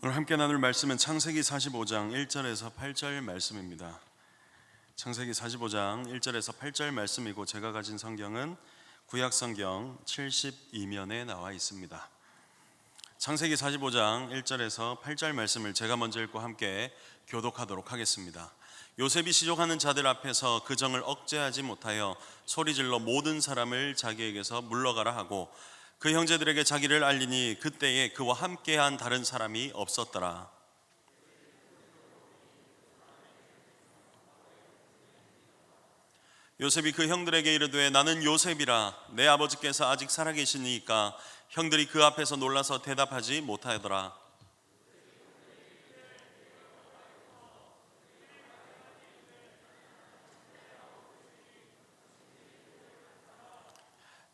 오늘 함께 나눌 말씀은 창세기 45장 1절에서 8절 말씀입니다. 창세기 45장 1절에서 8절 말씀이고 제가 가진 성경은 구약 성경 72면에 나와 있습니다. 창세기 45장 1절에서 8절 말씀을 제가 먼저 읽고 함께 교독하도록 하겠습니다. 요셉이 시족하는 자들 앞에서 그 정을 억제하지 못하여 소리질러 모든 사람을 자기에게서 물러가라 하고 그 형제들에게 자기를 알리니 그때에 그와 함께한 다른 사람이 없었더라. 요셉이 그 형들에게 이르되 나는 요셉이라 내 아버지께서 아직 살아계시니까 형들이 그 앞에서 놀라서 대답하지 못하더라.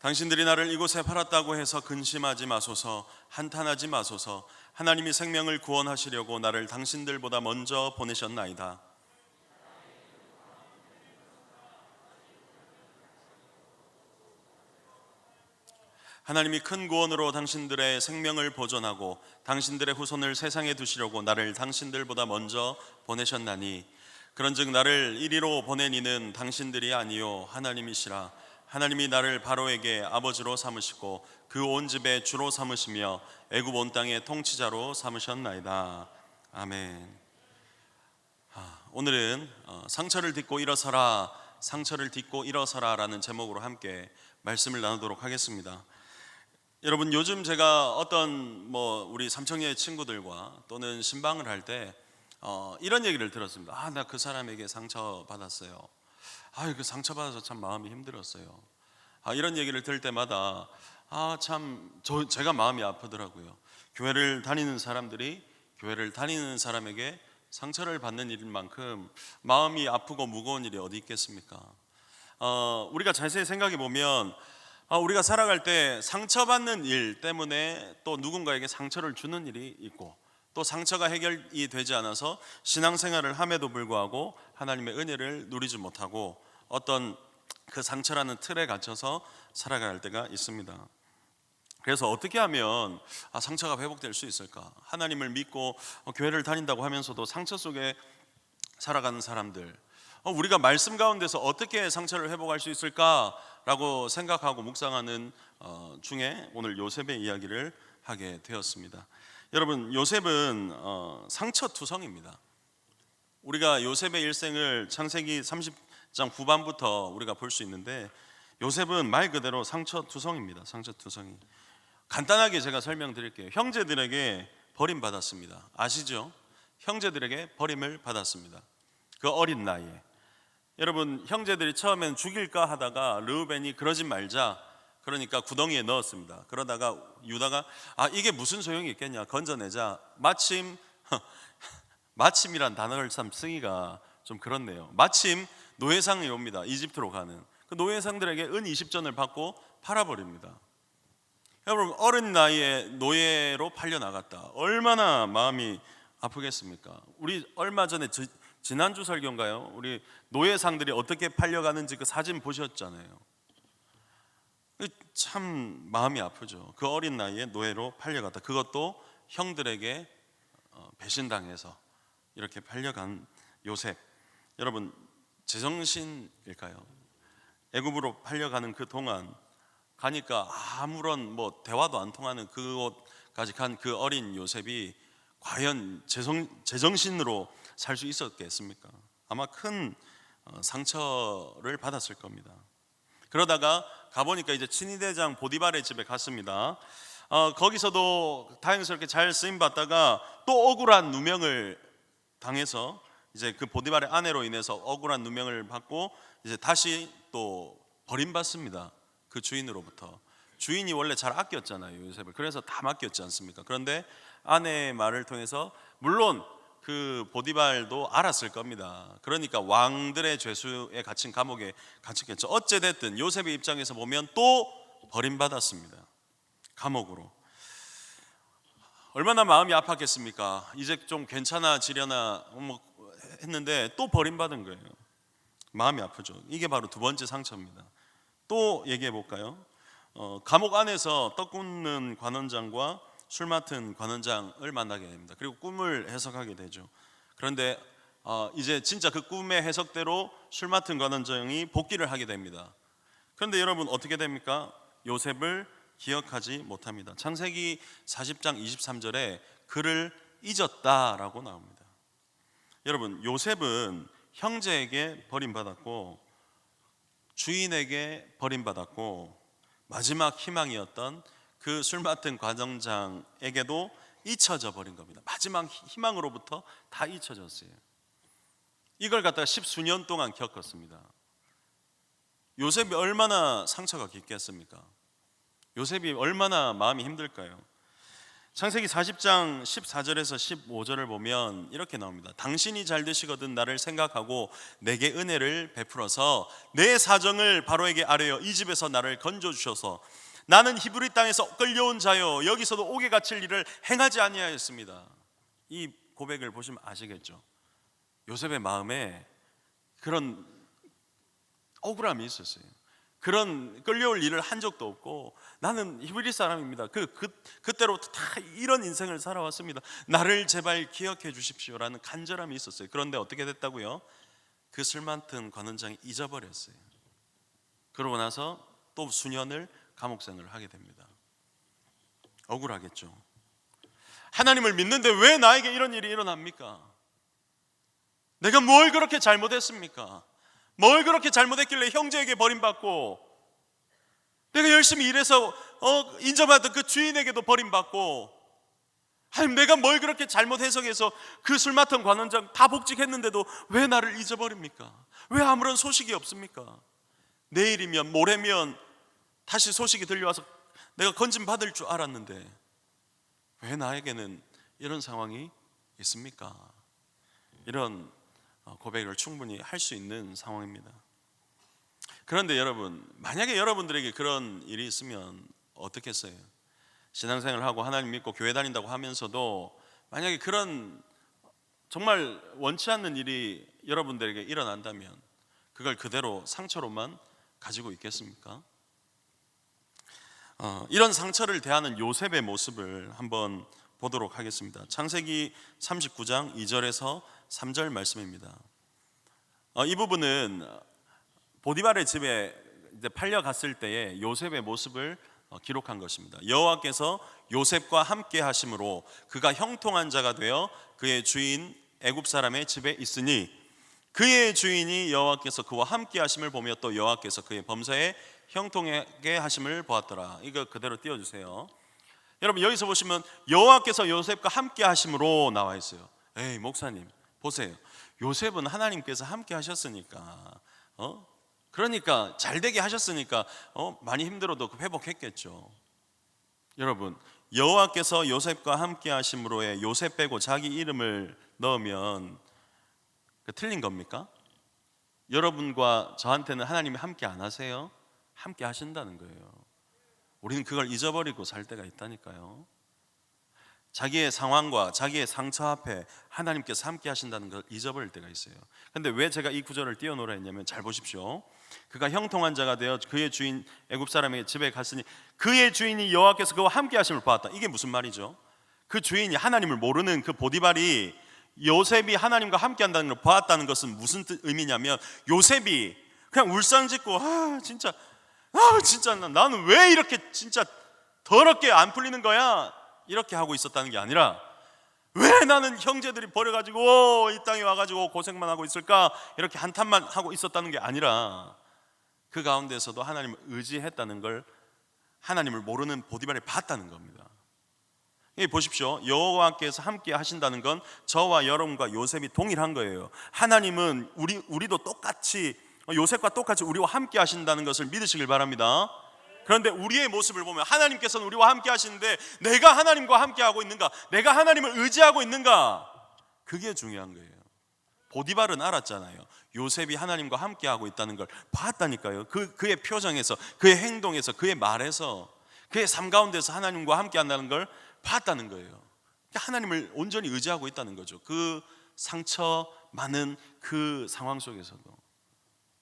당신들이 나를 이곳에 팔았다고 해서 근심하지 마소서 한탄하지 마소서 하나님이 생명을 구원하시려고 나를 당신들보다 먼저 보내셨나이다. 하나님이 큰 구원으로 당신들의 생명을 보존하고 당신들의 후손을 세상에 두시려고 나를 당신들보다 먼저 보내셨나니 그런즉 나를 이리로 보낸 이는 당신들이 아니요 하나님이시라 하나님이 나를 바로에게 아버지로 삼으시고 그 온 집에 주로 삼으시며 애굽 온 땅의 통치자로 삼으셨나이다 아멘. 아, 오늘은 어, 상처를 딛고 일어서라 상처를 딛고 일어서라라는 제목으로 함께 말씀을 나누도록 하겠습니다. 여러분 요즘 제가 어떤 뭐 우리 삼청녀의 친구들과 또는 신방을 할때 어, 이런 얘기를 들었습니다. 아 나 그 사람에게 상처 받았어요. 아그 상처 받아서 참 마음이 힘들었어요. 아 이런 얘기를 들을 때마다 아참 제가 마음이 아프더라고요. 교회를 다니는 사람들이 교회를 다니는 사람에게 상처를 받는 일인 만큼 마음이 아프고 무거운 일이 어디 있겠습니까? 어, 우리가 자세히 생각해 보면 아, 우리가 살아갈 때 상처받는 일 때문에 또 누군가에게 상처를 주는 일이 있고 또 상처가 해결이 되지 않아서 신앙생활을 함에도 불구하고 하나님의 은혜를 누리지 못하고 어떤 그 상처라는 틀에 갇혀서 살아갈 때가 있습니다. 그래서 어떻게 하면 아, 상처가 회복될 수 있을까? 하나님을 믿고 어, 교회를 다닌다고 하면서도 상처 속에 살아가는 사람들, 어, 우리가 말씀 가운데서 어떻게 상처를 회복할 수 있을까라고 생각하고 묵상하는 어, 중에 오늘 요셉의 이야기를 하게 되었습니다. 여러분 요셉은 어, 상처 투성입니다. 우리가 요셉의 일생을 창세기 30장 후반부터 우리가 볼 수 있는데 요셉은 말 그대로 상처 투성입니다. 상처 투성이. 간단하게 제가 설명드릴게요. 형제들에게 버림받았습니다. 아시죠? 형제들에게 버림을 받았습니다. 그 어린 나이에. 여러분 형제들이 처음엔 죽일까 하다가 르우벤이 그러지 말자 그러니까 구덩이에 넣었습니다. 그러다가 유다가 아 이게 무슨 소용이 있겠냐 건져내자 마침 마침이란 단어를 참 쓰기가 좀 그렇네요. 마침 노예상이 옵니다. 이집트로 가는 그 노예상들에게 은 20전을 받고 팔아버립니다. 여러분 어린 나이에 노예로 팔려 나갔다. 얼마나 마음이 아프겠습니까? 우리 얼마 전에 지난주 설교인가요? 우리 노예상들이 어떻게 팔려가는지 그 사진 보셨잖아요. 참 마음이 아프죠. 그 어린 나이에 노예로 팔려갔다. 그것도 형들에게 어, 배신당해서 이렇게 팔려간 요셉. 여러분 제정신일까요? 애굽으로 팔려가는 그 동안 가니까 아무런 뭐 대화도 안 통하는 그곳까지 간 그 어린 요셉이 과연 제정, 제정신으로 살 수 있었겠습니까? 아마 큰 어, 상처를 받았을 겁니다. 그러다가 가보니까 이제 친위대장 보디발의 집에 갔습니다. 어, 거기서도 다행스럽게 잘 쓰임 받다가 또 억울한 누명을 당해서 이제 그 보디발의 아내로 인해서 억울한 누명을 받고 이제 다시 또 버림받습니다. 그 주인으로부터. 주인이 원래 잘 아꼈잖아요 요셉을. 그래서 다 맡겼지 않습니까? 그런데 아내의 말을 통해서 물론 그 보디발도 알았을 겁니다. 그러니까 왕들의 죄수에 갇힌 감옥에 갇혔겠죠. 어찌 됐든 요셉의 입장에서 보면 또 버림받았습니다. 감옥으로. 얼마나 마음이 아팠겠습니까? 이제 좀 괜찮아지려나 뭐 했는데 또 버림받은 거예요. 마음이 아프죠. 이게 바로 두 번째 상처입니다. 또 얘기해 볼까요? 어, 감옥 안에서 떡 굽는 관원장과 술 맡은 관원장을 만나게 됩니다. 그리고 꿈을 해석하게 되죠. 그런데 어, 이제 진짜 그 꿈의 해석대로 술 맡은 관원장이 복귀를 하게 됩니다. 그런데 여러분 어떻게 됩니까? 요셉을 기억하지 못합니다. 창세기 40장 23절에 그를 잊었다라고 나옵니다. 여러분 요셉은 형제에게 버림받았고 주인에게 버림받았고 마지막 희망이었던 그 술 맡은 과정장에게도 잊혀져 버린 겁니다. 마지막 희망으로부터 다 잊혀졌어요. 이걸 갖다가 십수년 동안 겪었습니다. 요셉이 얼마나 상처가 깊겠습니까? 요셉이 얼마나 마음이 힘들까요? 창세기 40장 14절에서 15절을 보면 이렇게 나옵니다. 당신이 잘 되시거든 나를 생각하고 내게 은혜를 베풀어서 내 사정을 바로에게 아뢰어 이 집에서 나를 건져 주셔서 나는 히브리 땅에서 끌려온 자요 여기서도 옥에 갇힐 일을 행하지 아니하였습니다. 이 고백을 보시면 아시겠죠. 요셉의 마음에 그런 억울함이 있었어요. 그런 끌려올 일을 한 적도 없고 나는 히브리 사람입니다. 그, 그 그때로 다 이런 인생을 살아왔습니다. 나를 제발 기억해 주십시오라는 간절함이 있었어요. 그런데 어떻게 됐다고요? 그 술 맡은 관원장이 잊어버렸어요. 그러고 나서 또 수년을 감옥생을 하게 됩니다. 억울하겠죠. 하나님을 믿는데 왜 나에게 이런 일이 일어납니까? 내가 뭘 그렇게 잘못했습니까? 뭘 그렇게 잘못했길래 형제에게 버림받고 내가 열심히 일해서 어, 인정받던 그 주인에게도 버림받고 하나님 내가 뭘 그렇게 잘못 해석해서 그 술 맡은 관원장 다 복직했는데도 왜 나를 잊어버립니까? 왜 아무런 소식이 없습니까? 내일이면 모레면 다시 소식이 들려와서 내가 건진 받을 줄 알았는데 왜 나에게는 이런 상황이 있습니까? 이런 어, 고백을 충분히 할 수 있는 상황입니다. 그런데 여러분, 만약에 여러분들에게 그런 일이 있으면 어떻겠어요? 신앙생활을 하고 하나님 믿고 교회 다닌다고 하면서도 만약에 그런 정말 원치 않는 일이 여러분들에게 일어난다면 그걸 그대로 상처로만 가지고 있겠습니까? 어, 이런 상처를 대하는 요셉의 모습을 한번 보도록 하겠습니다. 창세기 39장 2절에서 3절 말씀입니다. 어, 이 부분은 보디발의 집에 이제 팔려 갔을 때의 요셉의 모습을 어, 기록한 것입니다. 여호와께서 요셉과 함께 하심으로 그가 형통한 자가 되어 그의 주인 애굽 사람의 집에 있으니 그의 주인이 여호와께서 그와 함께 하심을 보며 또 여호와께서 그의 범사에 형통하게 하심을 보았더라. 이거 그대로 띄워 주세요. 여러분 여기서 보시면 여호와께서 요셉과 함께 하심으로 나와 있어요. 에이 목사님 보세요. 요셉은 하나님께서 함께 하셨으니까 어? 그러니까 잘 되게 하셨으니까 어? 많이 힘들어도 회복했겠죠. 여러분 여호와께서 요셉과 함께 하심으로에 요셉 빼고 자기 이름을 넣으면 그 틀린 겁니까? 여러분과 저한테는 하나님이 함께 안 하세요? 함께 하신다는 거예요. 우리는 그걸 잊어버리고 살 때가 있다니까요. 자기의 상황과 자기의 상처 앞에 하나님께서 함께 하신다는 걸 잊어버릴 때가 있어요. 근데 왜 제가 이 구절을 띄워놓으라 했냐면 잘 보십시오. 그가 형통한 자가 되어 그의 주인 애굽 사람의 집에 갔으니 그의 주인이 여호와께서 그와 함께 하심을 보았다. 이게 무슨 말이죠? 그 주인이 하나님을 모르는 그 보디발이 요셉이 하나님과 함께 한다는 걸 보았다는 것은 무슨 뜻, 의미냐면 요셉이 그냥 울상짓고 아 진짜 아 진짜 나- 나는 왜 이렇게 진짜 더럽게 안 풀리는 거야 이렇게 하고 있었다는 게 아니라 왜 나는 형제들이 버려가지고 이 땅에 와가지고 고생만 하고 있을까 이렇게 한탄만 하고 있었다는 게 아니라 그 가운데서도 하나님을 의지했다는 걸 하나님을 모르는 보디발이 봤다는 겁니다. 이 보십시오. 여호와께서 함께 하신다는 건 저와 여러분과 요셉이 동일한 거예요. 하나님은 우리 우리도 똑같이 요셉과 똑같이 우리와 함께 하신다는 것을 믿으시길 바랍니다. 그런데 우리의 모습을 보면 하나님께서는 우리와 함께 하시는데 내가 하나님과 함께 하고 있는가? 내가 하나님을 의지하고 있는가? 그게 중요한 거예요. 보디발은 알았잖아요. 요셉이 하나님과 함께 하고 있다는 걸 봤다니까요. 그 그의 표정에서, 그의 행동에서, 그의 말에서, 그의 삶 가운데서 하나님과 함께 한다는 걸 봤다는 거예요. 그러니까 하나님을 온전히 의지하고 있다는 거죠. 그 상처 많은 그 상황 속에서도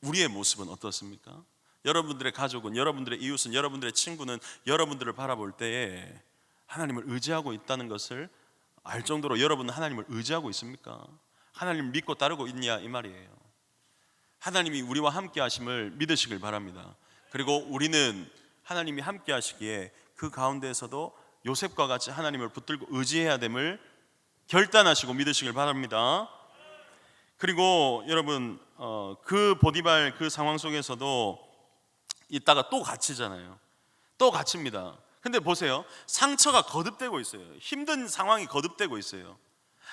우리의 모습은 어떻습니까? 여러분들의 가족은, 여러분들의 이웃은, 여러분들의 친구는 여러분들을 바라볼 때에 하나님을 의지하고 있다는 것을 알 정도로 여러분은 하나님을 의지하고 있습니까? 하나님을 믿고 따르고 있냐 이 말이에요. 하나님이 우리와 함께 하심을 믿으시길 바랍니다. 그리고 우리는 하나님이 함께 하시기에 그 가운데에서도 요셉과 같이 하나님을 붙들고 의지해야 됨을 결단하시고 믿으시길 바랍니다. 그리고 여러분 어, 그 보디발 그 상황 속에서도 있다가 또 갇히잖아요. 또 갇힙니다. 근데 보세요. 상처가 거듭되고 있어요. 힘든 상황이 거듭되고 있어요.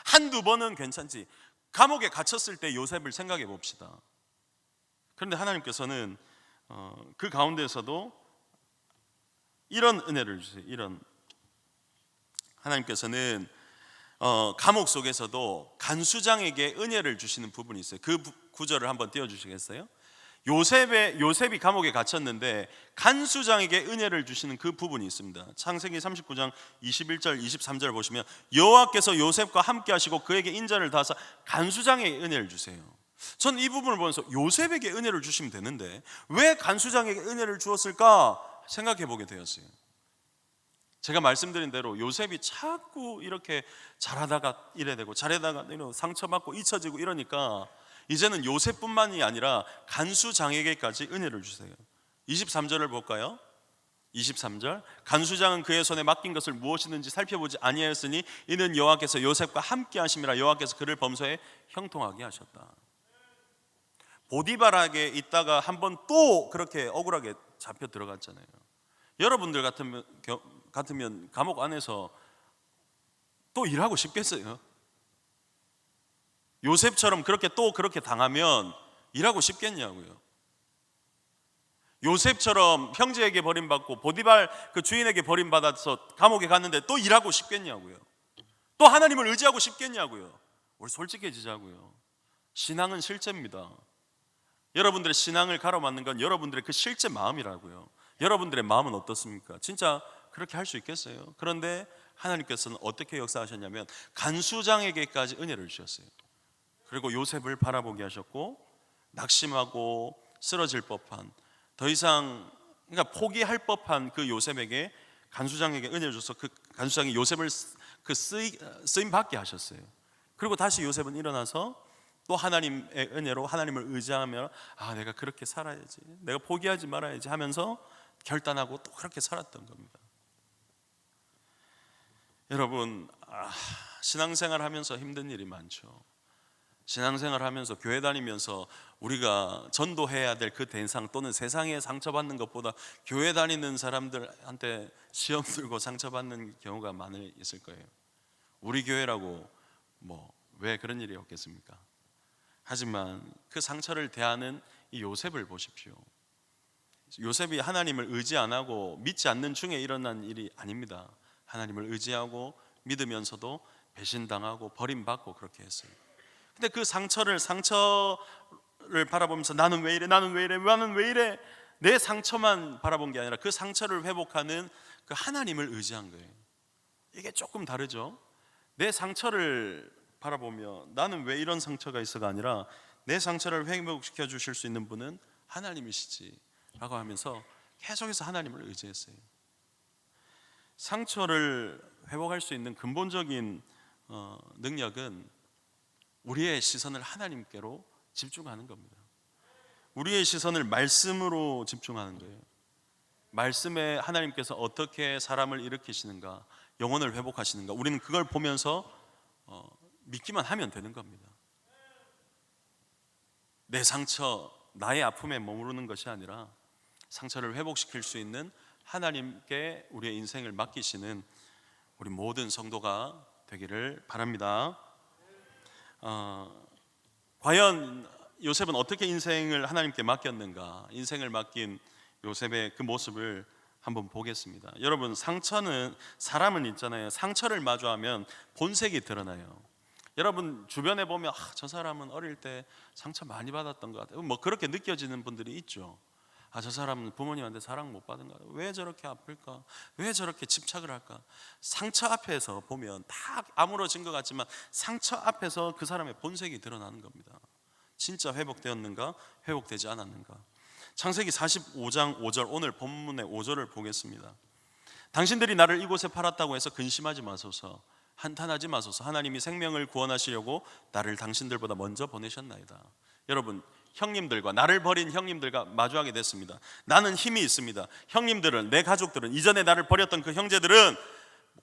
한두 번은 괜찮지. 감옥에 갇혔을 때 요셉을 생각해 봅시다. 그런데 하나님께서는 어, 그 가운데서도 이런 은혜를 주세요. 이런 하나님께서는 어, 감옥 속에서도 간수장에게 은혜를 주시는 부분이 있어요. 그 부- 구절을 한번 띄워 주시겠어요? 요셉의 요셉이 감옥에 갇혔는데 간수장에게 은혜를 주시는 그 부분이 있습니다. 창세기 39장 21절 23절 보시면 여호와께서 요셉과 함께 하시고 그에게 인자를 다하사 간수장에게 은혜를 주세요. 전 이 부분을 보면서 요셉에게 은혜를 주시면 되는데 왜 간수장에게 은혜를 주었을까 생각해 보게 되었어요. 제가 말씀드린 대로 요셉이 자꾸 이렇게 잘하다가 이래 되고 잘하다가 이런 상처받고 잊혀지고 이러니까 이제는 요셉뿐만이 아니라 간수장에게까지 은혜를 주세요. 23절을 볼까요? 23절 간수장은 그의 손에 맡긴 것을 무엇이든지 살펴보지 아니하였으니 이는 여호와께서 요셉과 함께 하심이라 여호와께서 그를 범서에 형통하게 하셨다. 보디바락에 있다가 한 번 또 그렇게 억울하게 잡혀 들어갔잖아요. 여러분들 겨- 같으면 감옥 안에서 또 일하고 싶겠어요? 요셉처럼 그렇게 또 그렇게 당하면 일하고 싶겠냐고요. 요셉처럼 형제에게 버림받고 보디발 그 주인에게 버림받아서 감옥에 갔는데 또 일하고 싶겠냐고요. 또 하나님을 의지하고 싶겠냐고요. 우리 솔직해지자고요. 신앙은 실제입니다. 여러분들의 신앙을 가로막는 건 여러분들의 그 실제 마음이라고요. 여러분들의 마음은 어떻습니까? 진짜 그렇게 할 수 있겠어요? 그런데 하나님께서는 어떻게 역사하셨냐면 간수장에게까지 은혜를 주셨어요. 그리고 요셉을 바라보게 하셨고 낙심하고 쓰러질 법한 더 이상 그러니까 포기할 법한 그 요셉에게 간수장에게 은혜를 줘서 그 간수장이 요셉을 쓰- 그 쓰이, 쓰임 받게 하셨어요. 그리고 다시 요셉은 일어나서 또 하나님의 은혜로 하나님을 의지하며 아 내가 그렇게 살아야지 내가 포기하지 말아야지 하면서 결단하고 또 그렇게 살았던 겁니다. 여러분 아, 신앙생활 하면서 힘든 일이 많죠. 신앙생활 하면서 교회 다니면서 우리가 전도해야 될 그 대상 또는 세상에 상처받는 것보다 교회 다니는 사람들한테 시험 들고 상처받는 경우가 많이 있을 거예요. 우리 교회라고 뭐 왜 그런 일이 없겠습니까? 하지만 그 상처를 대하는 이 요셉을 보십시오. 요셉이 하나님을 의지 안 하고 믿지 않는 중에 일어난 일이 아닙니다. 하나님을 의지하고 믿으면서도 배신당하고 버림받고 그렇게 했어요. 근데 그 상처를 상처를 바라보면서 나는 왜 이래 나는 왜 이래 나는 왜 이래 내 상처만 바라본 게 아니라 그 상처를 회복하는 그 하나님을 의지한 거예요. 이게 조금 다르죠. 내 상처를 바라보며 나는 왜 이런 상처가 있어가 아니라 내 상처를 회복시켜 주실 수 있는 분은 하나님이시지라고 하면서 계속해서 하나님을 의지했어요. 상처를 회복할 수 있는 근본적인 어, 능력은 우리의 시선을 하나님께로 집중하는 겁니다. 우리의 시선을 말씀으로 집중하는 거예요. 말씀에 하나님께서 어떻게 사람을 일으키시는가, 영혼을 회복하시는가, 우리는 그걸 보면서 어, 믿기만 하면 되는 겁니다. 내 상처, 나의 아픔에 머무르는 것이 아니라 상처를 회복시킬 수 있는 하나님께 우리의 인생을 맡기시는 우리 모든 성도가 되기를 바랍니다. 어, 과연 요셉은 어떻게 인생을 하나님께 맡겼는가? 인생을 맡긴 요셉의 그 모습을 한번 보겠습니다. 여러분 상처는 사람은 있잖아요. 상처를 마주하면 본색이 드러나요. 여러분 주변에 보면 아, 저 사람은 어릴 때 상처 많이 받았던 것 같아요. 뭐 그렇게 느껴지는 분들이 있죠. 아, 저 사람은 부모님한테 사랑 못 받은 것 같아요. 왜 저렇게 아플까? 왜 저렇게 집착을 할까? 상처 앞에서 보면 다 아무러진 것 같지만 상처 앞에서 그 사람의 본색이 드러나는 겁니다. 진짜 회복되었는가? 회복되지 않았는가? 창세기 45장 5절 오늘 본문의 5절을 보겠습니다. 당신들이 나를 이곳에 팔았다고 해서 근심하지 마소서. 한탄하지 마소서. 하나님이 생명을 구원하시려고 나를 당신들보다 먼저 보내셨나이다. 여러분, 형님들과 나를 버린 형님들과 마주하게 됐습니다. 나는 힘이 있습니다. 형님들은 내 가족들은 이전에 나를 버렸던 그 형제들은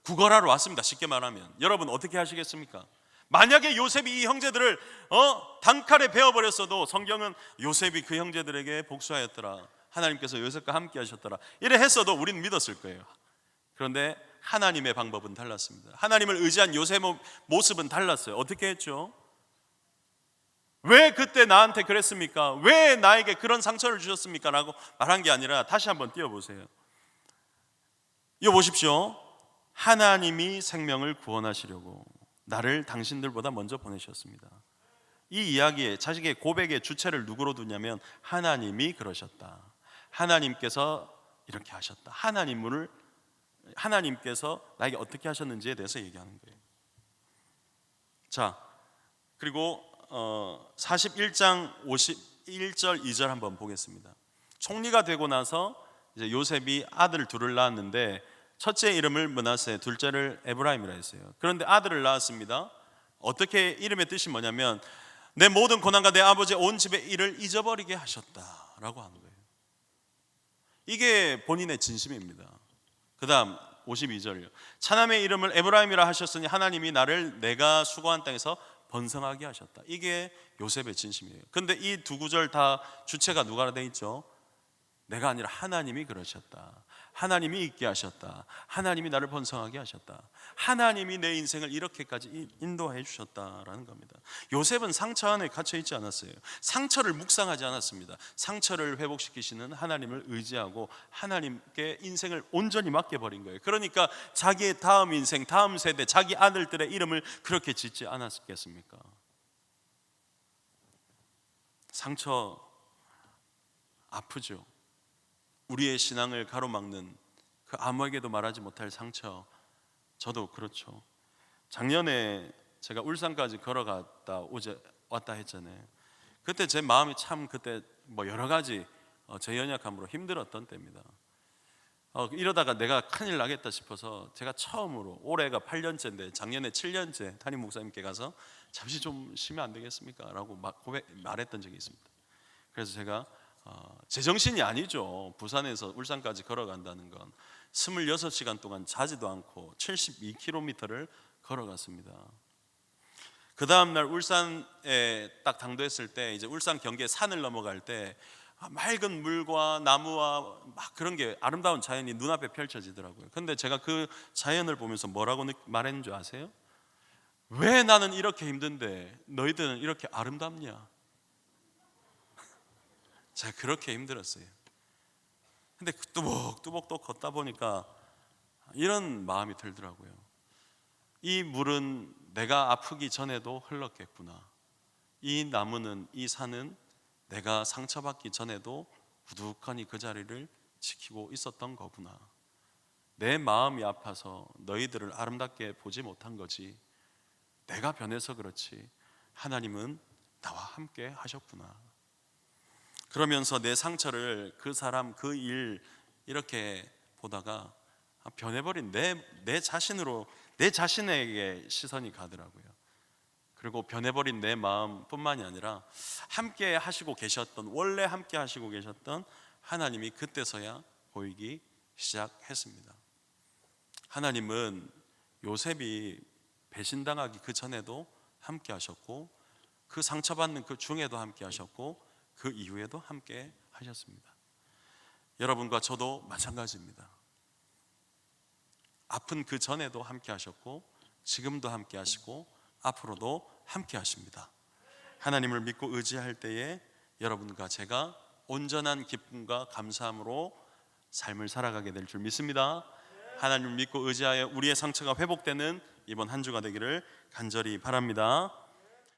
구걸하러 왔습니다. 쉽게 말하면 여러분 어떻게 하시겠습니까? 만약에 요셉이 이 형제들을 어 단칼에 베어 버렸어도 성경은 요셉이 그 형제들에게 복수하였더라. 하나님께서 요셉과 함께 하셨더라. 이래 했어도 우리는 믿었을 거예요. 그런데 하나님의 방법은 달랐습니다. 하나님을 의지한 요셉의 모습은 달랐어요. 어떻게 했죠? 왜 그때 나한테 그랬습니까? 왜 나에게 그런 상처를 주셨습니까? 라고 말한 게 아니라 다시 한번 띄워보세요. 이거 보십시오. 하나님이 생명을 구원하시려고 나를 당신들보다 먼저 보내셨습니다. 이 이야기의 자식의 고백의 주체를 누구로 두냐면 하나님이 그러셨다. 하나님께서 이렇게 하셨다. 하나님을 하나님께서 나에게 어떻게 하셨는지에 대해서 얘기하는 거예요. 자, 그리고 어, 41장 51절 2절 한번 보겠습니다. 총리가 되고 나서 이제 요셉이 아들 둘을 낳았는데 첫째 이름을 문하세, 둘째를 에브라임이라 했어요. 그런데 아들을 낳았습니다. 어떻게 이름의 뜻이 뭐냐면 내 모든 고난과 내 아버지의 온 집의 일을 잊어버리게 하셨다라고 하는 거예요. 이게 본인의 진심입니다. 그다음 52절이요. 차남의 이름을 에브라임이라 하셨으니 하나님이 나를 내가 수고한 땅에서 번성하게 하셨다. 이게 요셉의 진심이에요. 근데 이 두 구절 다 주체가 누가 돼 있죠? 내가 아니라 하나님이 그러셨다. 하나님이 있게 하셨다. 하나님이 나를 번성하게 하셨다. 하나님이 내 인생을 이렇게까지 인도해 주셨다라는 겁니다. 요셉은 상처 안에 갇혀 있지 않았어요. 상처를 묵상하지 않았습니다. 상처를 회복시키시는 하나님을 의지하고 하나님께 인생을 온전히 맡겨 버린 거예요. 그러니까 자기의 다음 인생, 다음 세대, 자기 아들들의 이름을 그렇게 짓지 않았겠습니까? 상처 아프죠. 우리의 신앙을 가로막는 그 아무에게도 말하지 못할 상처 저도 그렇죠. 작년에 제가 울산까지 걸어갔다 오제 왔다 했잖아요. 그때 제 마음이 참 그때 뭐 여러 가지 어, 제 연약함으로 힘들었던 때입니다. 어, 이러다가 내가 큰일 나겠다 싶어서 제가 처음으로 올해가 8년째인데 작년에 7년째 담임 목사님께 가서 잠시 좀 쉬면 안 되겠습니까? 라고 막 고백, 말했던 적이 있습니다. 그래서 제가 어, 제정신이 아니죠. 부산에서 울산까지 걸어간다는 건 26시간 동안 자지도 않고 72km를 걸어갔습니다. 그 다음 날 울산에 딱 당도했을 때 이제 울산 경계 산을 넘어갈 때 맑은 물과 나무와 막 그런 게 아름다운 자연이 눈앞에 펼쳐지더라고요. 근데 제가 그 자연을 보면서 뭐라고 말했는 줄 아세요? 왜 나는 이렇게 힘든데 너희들은 이렇게 아름답냐? 제가 그렇게 힘들었어요. 근데 그 뚜벅뚜벅 또 걷다 보니까 이런 마음이 들더라고요. 이 물은 내가 아프기 전에도 흘렀겠구나. 이 나무는 이 산은 내가 상처받기 전에도 우두커니 그 자리를 지키고 있었던 거구나. 내 마음이 아파서 너희들을 아름답게 보지 못한 거지. 내가 변해서 그렇지. 하나님은 나와 함께 하셨구나. 그러면서 내 상처를 그 사람 그 일 이렇게 보다가 변해버린 내, 내 자신으로 내 자신에게 시선이 가더라고요. 그리고 변해버린 내 마음뿐만이 아니라 함께 하시고 계셨던 원래 함께 하시고 계셨던 하나님이 그때서야 보이기 시작했습니다. 하나님은 요셉이 배신당하기 그 전에도 함께 하셨고 그 상처받는 그 중에도 함께 하셨고 그 이후에도 함께 하셨습니다. 여러분과 저도 마찬가지입니다. 아픈 그 전에도 함께 하셨고 지금도 함께 하시고 앞으로도 함께 하십니다. 하나님을 믿고 의지할 때에 여러분과 제가 온전한 기쁨과 감사함으로 삶을 살아가게 될 줄 믿습니다. 하나님을 믿고 의지하여 우리의 상처가 회복되는 이번 한 주가 되기를 간절히 바랍니다.